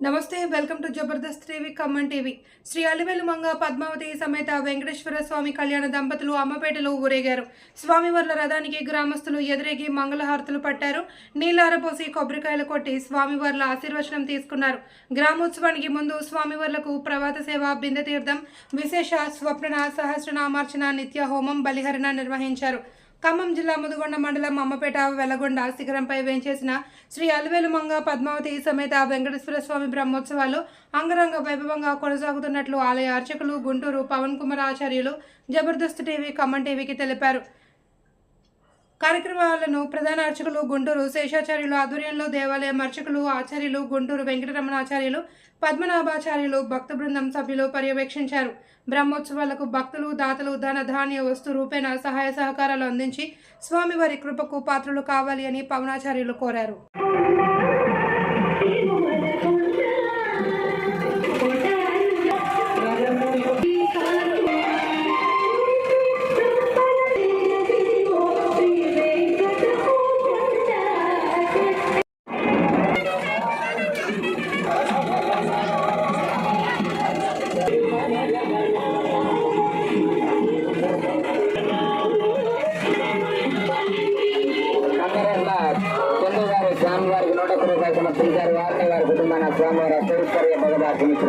నమస్తే welcome to Jabardasth TV Khammam TV. Shri Alivelu Manga Padmavathi సమేత వెంకటేశ్వర స్వామి కళ్యాణ దంపతులు అమ్మపేటలో ఊరేగారు. స్వామివార్ల రథానికి గ్రామస్తులు ఎదురేగి మంగళహారతులు పట్టారు. నీళ్ళారపోసి కొబ్బరికాయలు కొట్టి స్వామివార్ల ఆశీర్వచనం తీసుకున్నారు. గ్రామోత్సవానికి ముందు స్వామివార్లకు ప్రభాత సేవ బిందె తీర్థం విశేష స్వప్న సహస్రనామార్చన నిత్య హోమం బలిహరణ నిర్వహించారు. ఖమ్మం జిల్లా ముదుగొండ మండలం అమ్మపేట వెలగొండ శిఖరంపై వేంచేసిన శ్రీ అలివేలు మంగ పద్మావతి సమేత వెంకటేశ్వర స్వామి బ్రహ్మోత్సవాలు అంగరంగ వైభవంగా కొనసాగుతున్నట్లు ఆలయ అర్చకులు గుంటూరు పవన్ కుమార్ ఆచార్యులు జబర్దస్త్ టీవీ ఖమ్మం టీవీకి తెలిపారు. కార్యక్రమాలను ప్రధాన అర్చకులు గుంటూరు శేషాచార్యులు ఆధ్వర్యంలో దేవాలయం అర్చకులు ఆచార్యులు గుంటూరు వెంకటరమణాచార్యులు పద్మనాభాచార్యులు భక్త బృందం సభ్యులు పర్యవేక్షించారు. బ్రహ్మోత్సవాలకు భక్తులు దాతలు ధన ధాన్య వస్తు రూపేణ సహాయ సహకారాలు అందించి స్వామివారి కృపకు పాత్రలు కావాలి అని పవనాచార్యులు కోరారు. ಶ್ರೀಧರ್ ವಾರ್ತೆಗಾರ ಕುಟುಂಬನ ಸ್ವಾಮಿಯವರ ಸ್ವರೂಪರಿಗೆ ಭಗವಾನ್ ಮಿತ್ರ